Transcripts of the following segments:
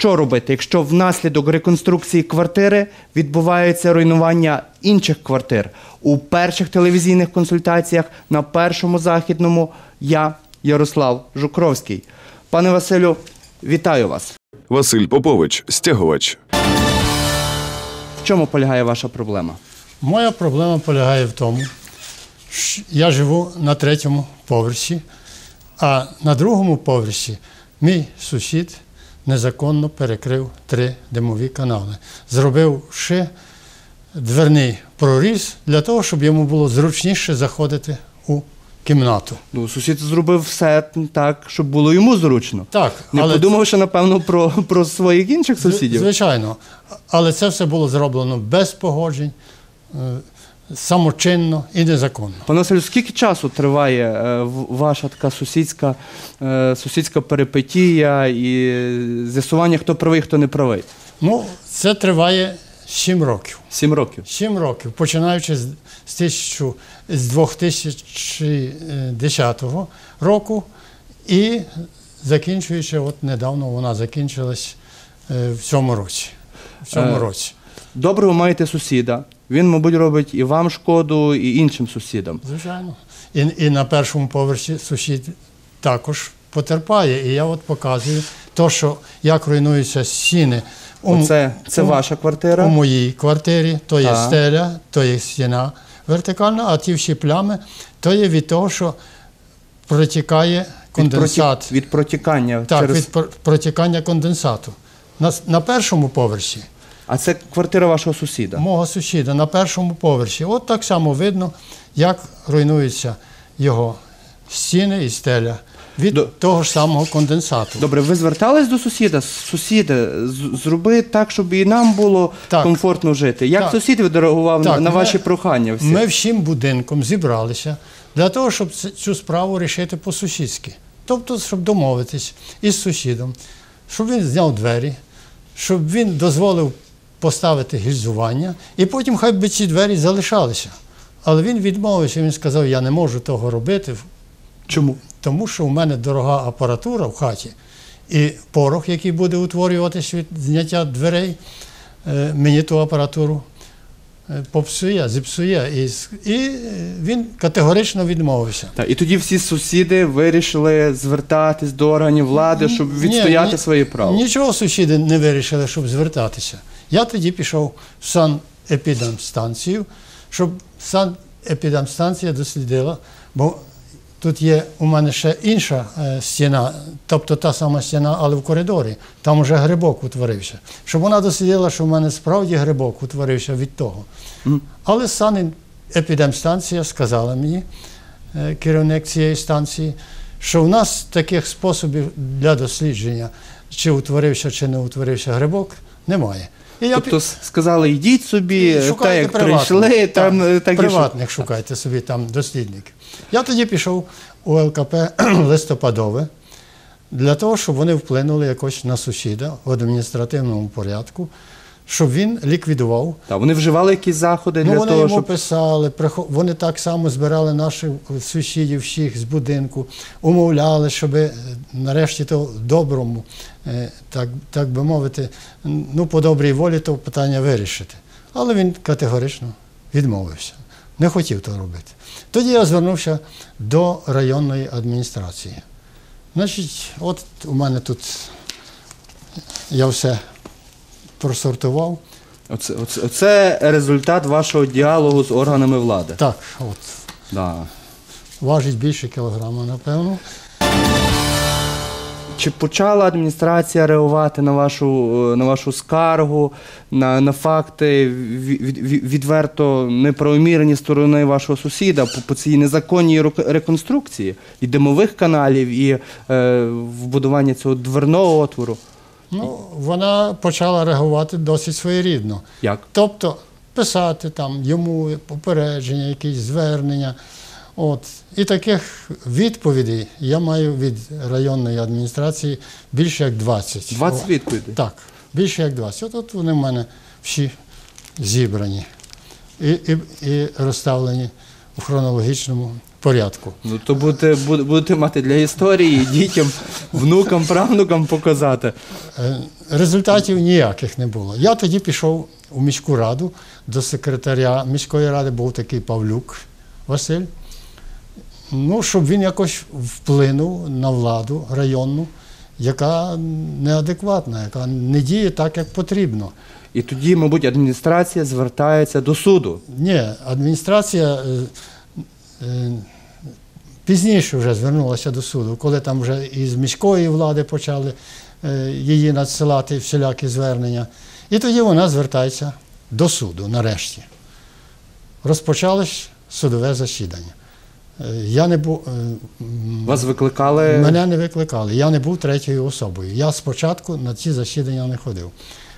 Що робити, якщо внаслідок реконструкції квартири відбувається руйнування інших квартир? У перших телевізійних консультаціях на першому західному я, Ярослав Жукровський. Пане Василю, вітаю вас. Василь Попович, стягувач. В чому полягає ваша проблема? Моя проблема полягає в тому, що я живу на третьому поверсі, а на другому поверсі мій сусід незаконно перекрив три димові канали. Зробив ще дверний проріз для того, щоб йому було зручніше заходити у кімнату. Ну, сусід зробив все так, щоб було йому зручно. Так, Не але подумавши, напевно, про, про своїх інших сусідів. Звичайно. Але це все було зроблено без погоджень, е, самочинно і незаконно. Пане Василю, скільки часу триває е, ваша така сусідська, е, сусідська перипетія і з'ясування, хто правий, хто не правий? Ну, це триває 7 років. Сім років. 7 років, починаючи з, тисячу, з 2010 року і закінчуючи, от недавно вона закінчилась е, в цьому році. В цьому Е, році. Добре, ви маєте сусіда. Він, мабуть, робить і вам шкоду, і іншим сусідам. Звичайно. І, і на першому поверсі сусід також потерпає. І я от показую то, що як руйнуються стіни у, Оце це у- ваша квартира. у моїй квартирі, то є Так. стеля, то є стіна вертикальна, а ті всі плями, то є від того, що протікає конденсат. від протікання Так, через. від протікання конденсату. На, на першому поверсі А це квартира вашого сусіда. мого сусіда на першому поверсі. От так само видно, як руйнуються його стіни і стеля від До- того ж самого конденсату. Добре, ви звертались до сусіда? Сусіде, зроби так, щоб і нам було Так. комфортно жити. Як Так. сусід відреагував на- Так, на ми- ваші прохання? Всі? Ми всім будинком зібралися для того, щоб цю справу рішити по-сусідськи. Тобто, щоб домовитись із сусідом, щоб він зняв двері, щоб він дозволив поставити гільзування, і потім хай би ці двері залишалися. Але він відмовився, він сказав, я не можу того робити, Чому? тому що у мене дорога апаратура в хаті, і порох, який буде утворюватися від зняття дверей, е, мені ту апаратуру е, попсує, зіпсує. І, і е, він категорично відмовився. Так, і тоді всі сусіди вирішили звертатись до органів влади, щоб Ні, відстояти ні- свої права. Нічого сусіди не вирішили, щоб звертатися. Я тоді пішов в санепідемстанцію, щоб санепідемстанція дослідила, бо тут є у мене ще інша е, стіна, тобто та сама стіна, але в коридорі. Там вже грибок утворився. Щоб вона дослідила, що в мене справді грибок утворився від того. Але санепідемстанція сказала мені, е, керівник цієї станції, що в нас таких способів для дослідження, чи утворився, чи не утворився грибок, немає. І я Тобто сказали, йдіть собі, та як приватних. прийшли, там Так, е, так і приватних шукайте собі там дослідників. Я тоді пішов у ЛКП листопадове для того, щоб вони вплинули якось на сусіда в адміністративному порядку, щоб він ліквідував. Та, вони вживали якісь заходи Ну, для вони того, йому щоб. писали, вони так само збирали наших сусідів всіх з будинку, умовляли, щоб е, нарешті то доброму, е, так, так би мовити, ну, по добрій волі то питання вирішити. Але він категорично відмовився, не хотів то робити. Тоді я звернувся до районної адміністрації. Значить, от у мене тут я все просортував. Оце, оце, оце результат вашого діалогу з органами влади. Так, от. Да. Важить більше кілограма, напевно. Чи почала адміністрація реагувати на вашу, е, на вашу скаргу, на, на факти від, від, відверто неправомірні сторони вашого сусіда по, по цій незаконній реконструкції і димових каналів, і е, вбудування цього дверного отвору? Ну, вона почала реагувати досить своєрідно. Як? Тобто писати там йому попередження, якісь звернення. От. І таких відповідей я маю від районної адміністрації більше як 20. 20 відповідей? Так, більше як 20. От, от вони в мене всі зібрані і, і, і розставлені у хронологічному порядку. Ну то будете, будете мати для історії дітям, внукам, правнукам показати. Е, Результатів ніяких не було. Я тоді пішов у міську раду до секретаря міської ради, був такий Павлюк Василь. Ну, щоб він якось вплинув на владу районну, яка неадекватна, яка не діє так, як потрібно. І тоді, мабуть, адміністрація звертається до суду. Ні, адміністрація е, пізніше вже звернулася до суду, коли там вже із міської влади почали е, її надсилати всілякі звернення. І тоді вона звертається до суду нарешті. Розпочалось судове засідання. Е, Я не був, е, Вас викликали. мене не викликали, я не був третьою особою. Я спочатку на ці засідання не ходив.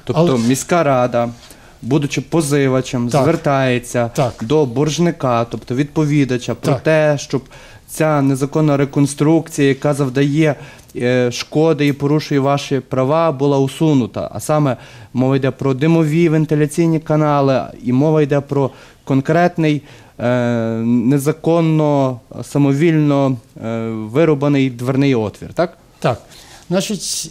Тобто Але- міська рада, будучи позивачем, Так. звертається Так. до боржника, тобто відповідача, про Так. те, щоб ця незаконна реконструкція, яка завдає е, шкоди і порушує ваші права, була усунута. А саме мова йде про димові вентиляційні канали, і мова йде про конкретний. е, Незаконно, самовільно е, вирубаний дверний отвір, так? Так, значить,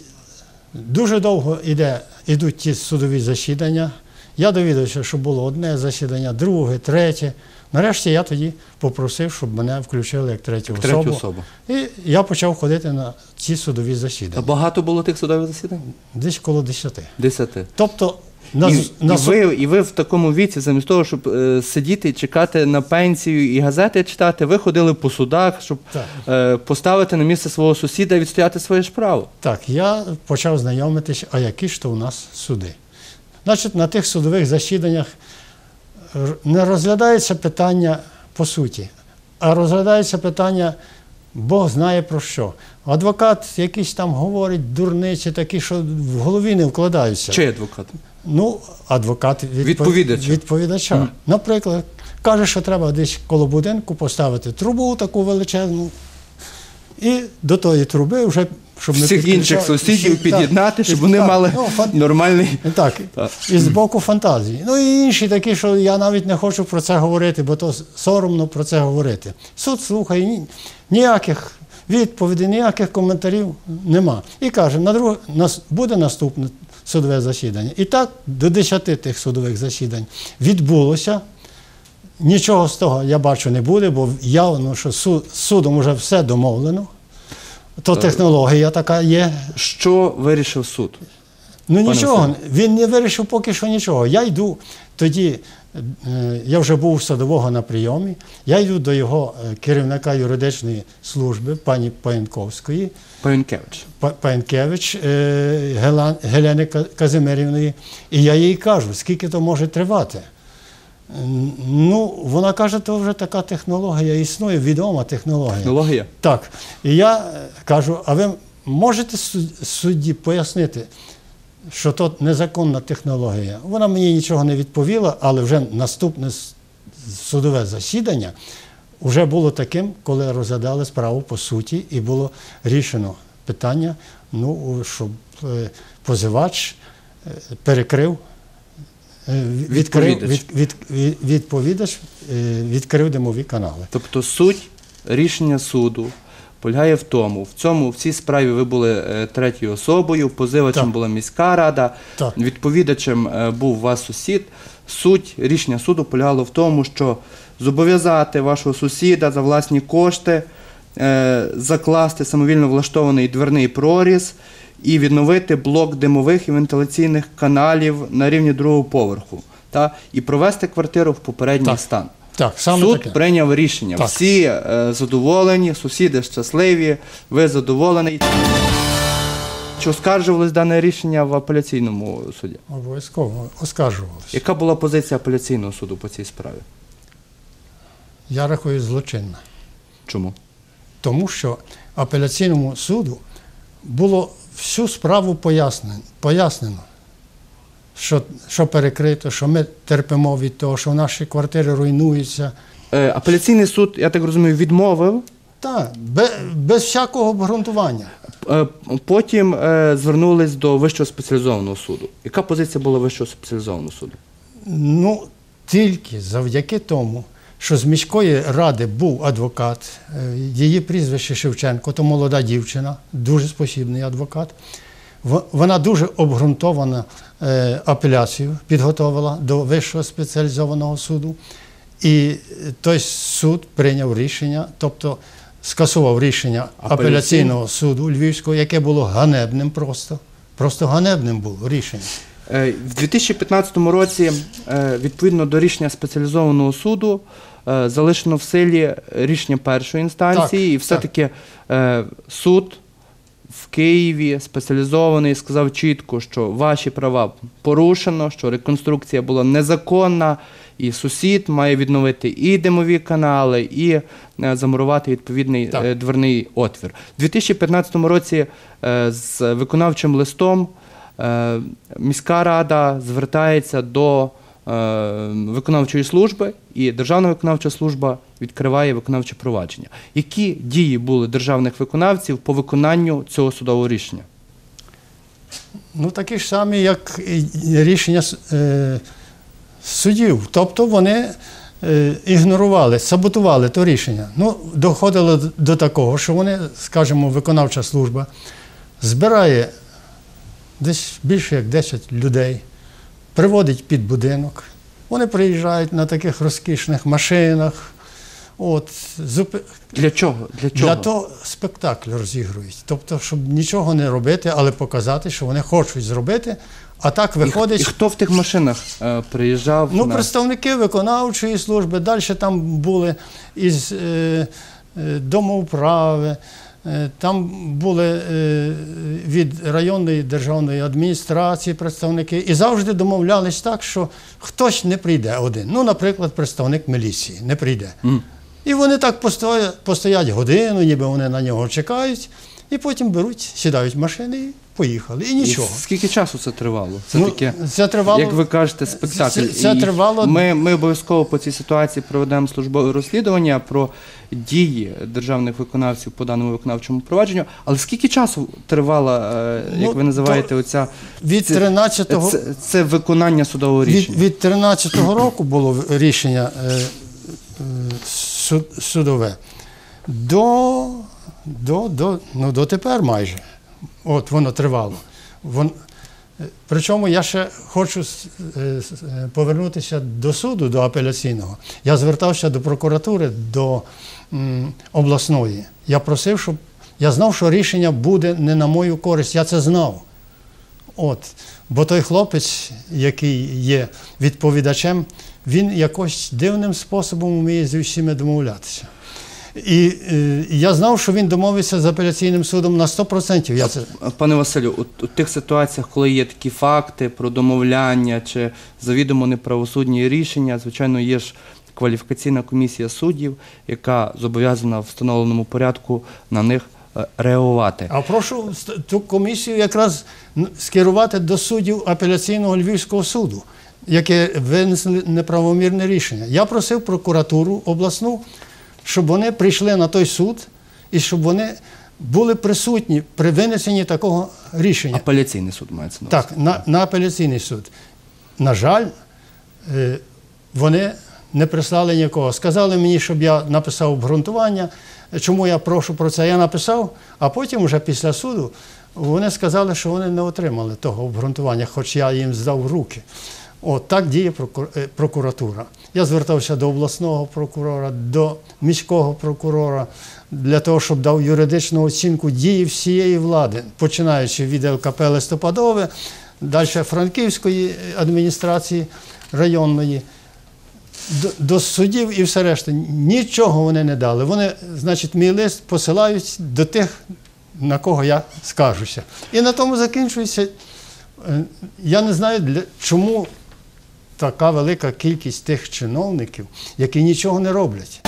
дуже довго іде, ідуть ті судові засідання. Я довідався, що було одне засідання, друге, третє. Нарешті я тоді попросив, щоб мене включили як третю, Третю особу. особу. І я почав ходити на ці судові А засідання. багато було тих судових засідань? Десь коло десяти. Десяти. Тобто, на, і, на і, ви, і ви в такому віці, замість того, щоб е, сидіти чекати на пенсію і газети читати, ви ходили по судах, щоб е, поставити на місце свого сусіда і відстояти своє ж право. Так, я почав знайомитися, а які ж то у нас суди. Значить, на тих судових засіданнях не розглядається питання по суті, а розглядається питання, Бог знає про що. Адвокат якийсь там говорить дурниці, такі, що в голові не вкладаються. Чий адвокат? Ну, адвокат відпо- Відповідача. відповідача. Наприклад, каже, що треба десь коло будинку поставити трубу таку величезну. І до тої труби вже, щоб не Всіх інших сусідів всі- так, під'єднати, щоб вони так, мали ну, фан- нормальний. так, Так. і з боку фантазії. Ну і інші такі, що я навіть не хочу про це говорити, бо то соромно про це говорити. Суд слухає, ні- ніяких відповідей, ніяких коментарів нема. І каже, на друге, нас буде наступне судове засідання. І так до 10 тих судових засідань відбулося. Нічого з того я бачу не буде, бо явно, що суд, судом вже все домовлено. То технологія така є, Що вирішив суд? Ну Пане нічого, він не вирішив поки що нічого. Я йду тоді, е, я вже був у садового на прийомі, я йду до його е, керівника юридичної служби, пані Паянковської, Паєнкевич. Па- Паянкевич е, Гелени Казимирівної, і я їй кажу, скільки то може тривати. Ну, вона каже, то вже така технологія існує, відома технологія. Технологія. Так. І я е, кажу, а ви можете судді пояснити, що то незаконна технологія? Вона мені нічого не відповіла, але вже наступне судове засідання вже було таким, коли розглядали справу по суті, і було рішено питання, ну, щоб е, позивач е, перекрив. Е, Відкрив, Відповідач. від, від, від, відповідач е, відкрив димові канали. Тобто суть рішення суду полягає в тому, в цьому в цій справі ви були е, третьою особою, позивачем Так. була міська рада, Так. відповідачем був ваш сусід. Суть рішення суду полягало в тому, що зобов'язати вашого сусіда за власні кошти закласти самовільно влаштований дверний проріз і відновити блок димових і вентиляційних каналів на рівні другого поверху, та, і провести квартиру в попередній Так. стан. Так, саме Суд таке. прийняв рішення. Так. Всі е, задоволені, сусіди щасливі, ви задоволені. Чи оскаржувалось дане рішення в апеляційному суді? Обов'язково оскаржувалося. Яка була позиція апеляційного суду по цій справі? Я рахую злочинна. Чому? Тому що апеляційному суду було всю справу пояснено, пояснено що, що перекрито, що ми терпимо від того, що наші квартири руйнуються. Е, апеляційний суд, я так розумію, відмовив. Так, без, без всякого обґрунтування. Е, потім е, звернулись до Вищого спеціалізованого суду. Яка позиція була Вищого спеціалізованого суду? Ну, тільки завдяки тому, що з міської ради був адвокат, е, її прізвище Шевченко, то молода дівчина, дуже спосібний адвокат. Вона дуже обґрунтовано е, апеляцію підготовила до Вищого спеціалізованого суду. І той суд прийняв рішення, тобто скасував рішення апеляційного суду Львівського, яке було ганебним просто. Просто ганебним було рішення. Е, В 2015 році, відповідно до рішення спеціалізованого суду, залишено в силі рішення першої інстанції, Так, і все-таки е, суд в Києві спеціалізований сказав чітко, що ваші права порушено, що реконструкція була незаконна, і сусід має відновити і димові канали, і е, замурувати відповідний Так. е, дверний отвір. У 2015 році е, з виконавчим листом е, міська рада звертається до е, виконавчої служби, і Державна виконавча служба відкриває виконавче провадження. Які дії були державних виконавців по виконанню цього судового рішення? Ну, такі ж самі, як рішення е, судів. Тобто вони е, ігнорували, саботували то рішення. Ну, доходило до такого, що вони, скажімо, виконавча служба збирає десь більше як 10 людей, приводить під будинок. Вони приїжджають на таких розкішних машинах. От, зуп... Для чого? Для чого? Для того спектакль розігрують. Тобто, щоб нічого не робити, але показати, що вони хочуть зробити. А так виходить. і хто в тих машинах е, приїжджав? Ну, на... представники виконавчої служби, далі там були із е, е, домоуправи, там були е, від районної державної адміністрації представники, і завжди домовлялись так, що хтось не прийде один. Ну, наприклад, представник міліції не прийде. Mm. І вони так постоять, постоять годину, ніби вони на нього чекають, і потім беруть, сідають в машини і поїхали. І І нічого. скільки часу це тривало? Це Ну, таке, це тривало- як ви кажете, спектакль. Це- це І тривало- Ми, ми обов'язково по цій ситуації проведемо службове розслідування про дії державних виконавців по даному виконавчому провадженню. Але скільки часу тривала, е, як Ну, ви називаєте, оця Від це- 13-го це, це виконання судового Від, рішення? від 13-го року було рішення е, е, суд, судове. До, до, до, ну, до тепер майже. От воно тривало. Вон, е, причому я ще хочу е, е, повернутися до суду, до апеляційного. Я звертався до прокуратури, до обласної. Я просив, щоб я знав, що рішення буде не на мою користь. Я це знав. От. Бо той хлопець, який є відповідачем, він якось дивним способом вміє з усіми домовлятися. І е, я знав, що він домовився з апеляційним судом на 100%. Я це, Пане Василю, у, у тих ситуаціях, коли є такі факти про домовляння чи завідомо неправосудні рішення, звичайно, є ж кваліфікаційна комісія суддів, яка зобов'язана в встановленому порядку на них е, реагувати. а прошу ту комісію якраз скерувати до суддів апеляційного Львівського суду, яке винесли неправомірне рішення. Я просив прокуратуру обласну, щоб вони прийшли на той суд і щоб вони були присутні при винесенні такого рішення. Апеляційний суд мається на увазі. Так, на, на апеляційний суд. На жаль, е, вони не прислали нікого. Сказали мені, щоб я написав обґрунтування. Чому я прошу про це? Я написав, а потім, вже після суду, вони сказали, що вони не отримали того обґрунтування, хоч я їм здав руки. От так діє е, прокуратура. Я звертався до обласного прокурора, до міського прокурора для того, щоб дав юридичну оцінку дії всієї влади, починаючи від ЛКП Листопадове, далі Франківської адміністрації районної, до, до суддів і все решта. Нічого вони не дали. Вони, значить, мій лист посилають до тих, на кого я скажуся. І на тому закінчується. Е, Я не знаю, для, чому така велика кількість тих чиновників, які нічого не роблять.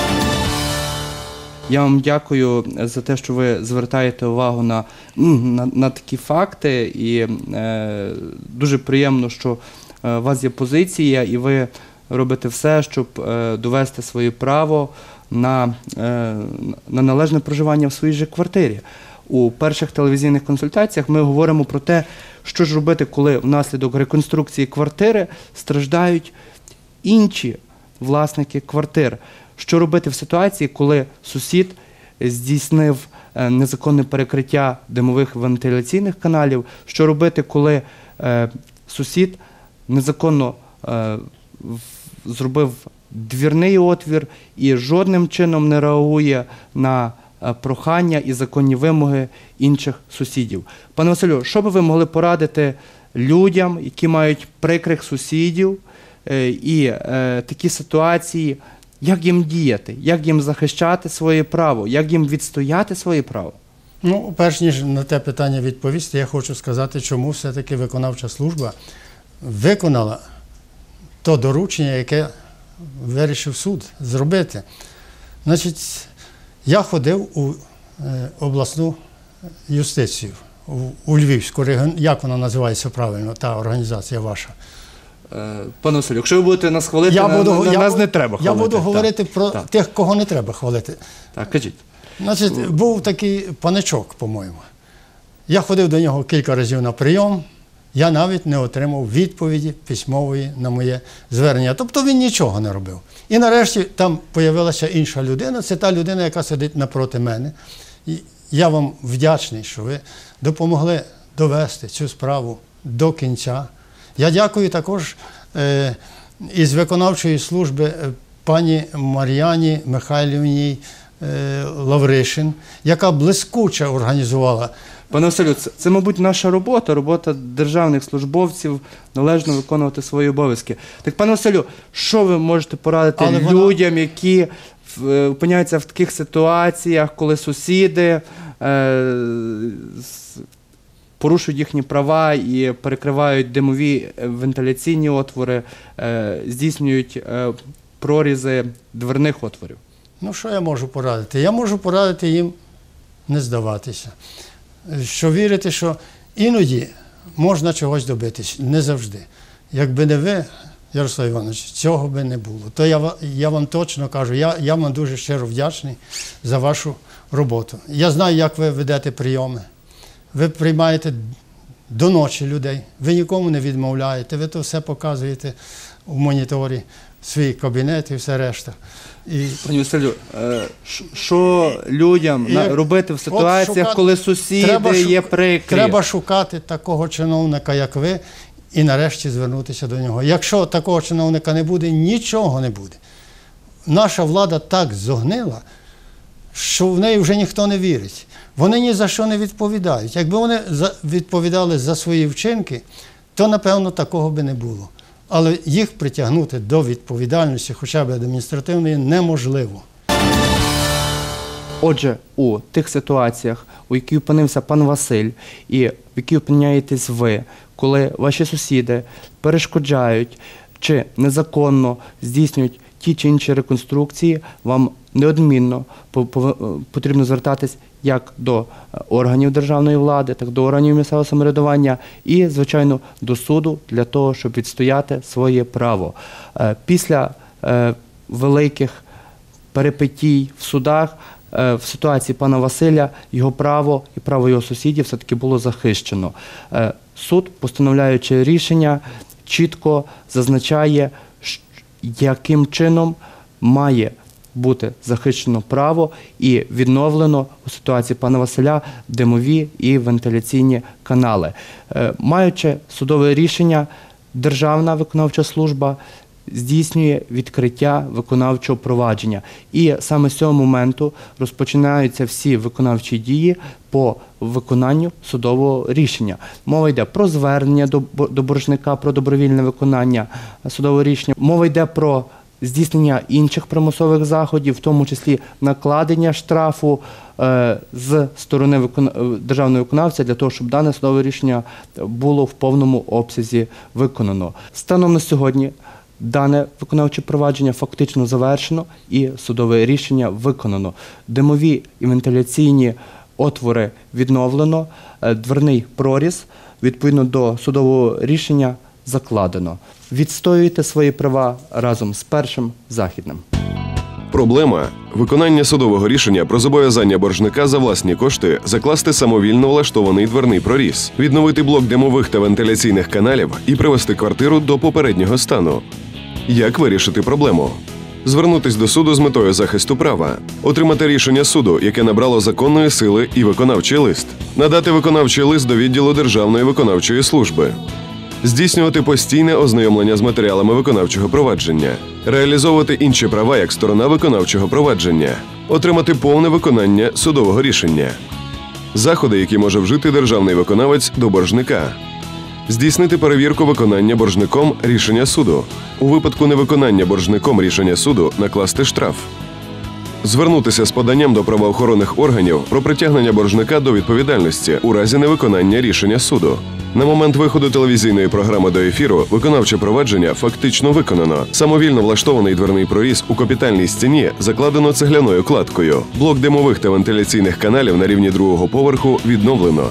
Я вам дякую за те, що ви звертаєте увагу на, на, на такі факти, і е, дуже приємно, що е, у вас є позиція, і ви робите все, щоб е, довести своє право на, е, на належне проживання в своїй же квартирі. У перших телевізійних консультаціях ми говоримо про те, що ж робити, коли внаслідок реконструкції квартири страждають інші власники квартир. що робити в ситуації, коли сусід здійснив е, незаконне перекриття димових вентиляційних каналів? Що робити, коли е, сусід незаконно е, зробив двірний отвір і жодним чином не реагує на прохання і законні вимоги інших сусідів. Пане Василю, що би ви могли порадити людям, які мають прикрих сусідів е, і е, такі ситуації, як їм діяти, як їм захищати своє право, як їм відстояти своє право? Ну, перш ніж на те питання відповісти, я хочу сказати, чому все-таки виконавча служба виконала то доручення, яке вирішив суд зробити. Значить, я ходив у е, обласну юстицію, у, Львівську. Як вона називається правильно, та організація ваша? Е, Пане Василю, якщо ви будете нас хвалити, на, на- на я нас не треба хвалити. Я буду Так, говорити про так. тих, кого не треба хвалити. Так, кажіть. Значить, був такий паничок, по-моєму. Я ходив до нього кілька разів на прийом. Я навіть не отримав відповіді письмової на моє звернення. Тобто він нічого не робив. І нарешті там з'явилася інша людина. Це та людина, яка сидить напроти мене. І я вам вдячний, що ви допомогли довести цю справу до кінця. Я дякую також е, із виконавчої служби е, пані Мар'яні Михайлівні е, Лавришин, яка блискуче організувала. Пане Василю, це, це, мабуть, наша робота, робота державних службовців належно виконувати свої обов'язки. Так, пане Василю, що ви можете порадити Але вона- людям, які в- е, опиняються в таких ситуаціях, коли сусіди е, з- порушують їхні права і перекривають димові е, вентиляційні отвори, е, здійснюють е, прорізи дверних отворів? Ну, що я можу порадити? Я можу порадити їм не здаватися. Що вірити, що іноді можна чогось добитись, не завжди. Якби не ви, Ярослав Іванович, цього би не було. То я, я вам точно кажу, я, я вам дуже щиро вдячний за вашу роботу. Я знаю, як ви ведете прийоми. Ви приймаєте до ночі людей, ви нікому не відмовляєте, ви то все показуєте в моніторі, свій кабінет і все решта. І Пані Василю, е, ш- що людям на- Як- робити в ситуаціях, шукати- коли сусіди треба шу- є прикрі? Треба шукати такого чиновника, як ви, і нарешті звернутися до нього. Якщо такого чиновника не буде, нічого не буде. Наша влада так зогнила, що в неї вже ніхто не вірить. Вони ні за що не відповідають. Якби вони за- відповідали за свої вчинки, то напевно такого би не було. Але їх притягнути до відповідальності, хоча б адміністративної, неможливо. Отже, у тих ситуаціях, у якій опинився пан Василь, і в якій опиняєтесь ви, коли ваші сусіди перешкоджають чи незаконно здійснюють ті чи інші реконструкції, вам неодмінно е, потрібно звертатись як до е, органів державної влади, так до органів місцевого самоврядування і, звичайно, до суду для того, щоб відстояти своє право. Е, Після великих перипетій в судах в ситуації пана Василя його право і право його сусідів все-таки було захищено. Суд, постановляючи рішення, чітко зазначає, яким чином має бути захищено право і відновлено у ситуації пана Василя димові і вентиляційні канали. Е, Маючи судове рішення, Державна виконавча служба здійснює відкриття виконавчого провадження. І саме з цього моменту розпочинаються всі виконавчі дії по виконанню судового рішення. Мова йде про звернення до, бо- до боржника, про добровільне виконання судового рішення. Мова йде про здійснення інших примусових заходів, в тому числі накладення штрафу е, з сторони е, державного виконавця для того, щоб дане судове рішення було в повному обсязі виконано. Станом на сьогодні дане виконавче провадження фактично завершено і судове рішення виконано. Димові і вентиляційні отвори відновлено, е, дверний проріз відповідно до судового рішення закладено. Відстоюйте свої права разом з першим західним. Проблема виконання судового рішення про зобов'язання боржника за власні кошти закласти самовільно влаштований дверний проріз, відновити блок димових та вентиляційних каналів і привести квартиру до попереднього стану. Як вирішити проблему? Звернутись до суду з метою захисту права, отримати рішення суду, яке набрало законної сили і виконавчий лист, надати виконавчий лист до відділу Державної виконавчої служби, здійснювати постійне ознайомлення з матеріалами виконавчого провадження, реалізовувати інші права як сторона виконавчого провадження, отримати повне виконання судового рішення, заходи, які може вжити державний виконавець до боржника, здійснити перевірку виконання боржником рішення суду, у випадку невиконання боржником рішення суду накласти штраф. Звернутися з поданням до правоохоронних органів про притягнення боржника до відповідальності у разі невиконання рішення суду. На момент виходу телевізійної програми до ефіру виконавче провадження фактично виконано. Самовільно влаштований дверний проріз у капітальній стіні закладено цегляною кладкою. Блок димових та вентиляційних каналів на рівні другого поверху відновлено.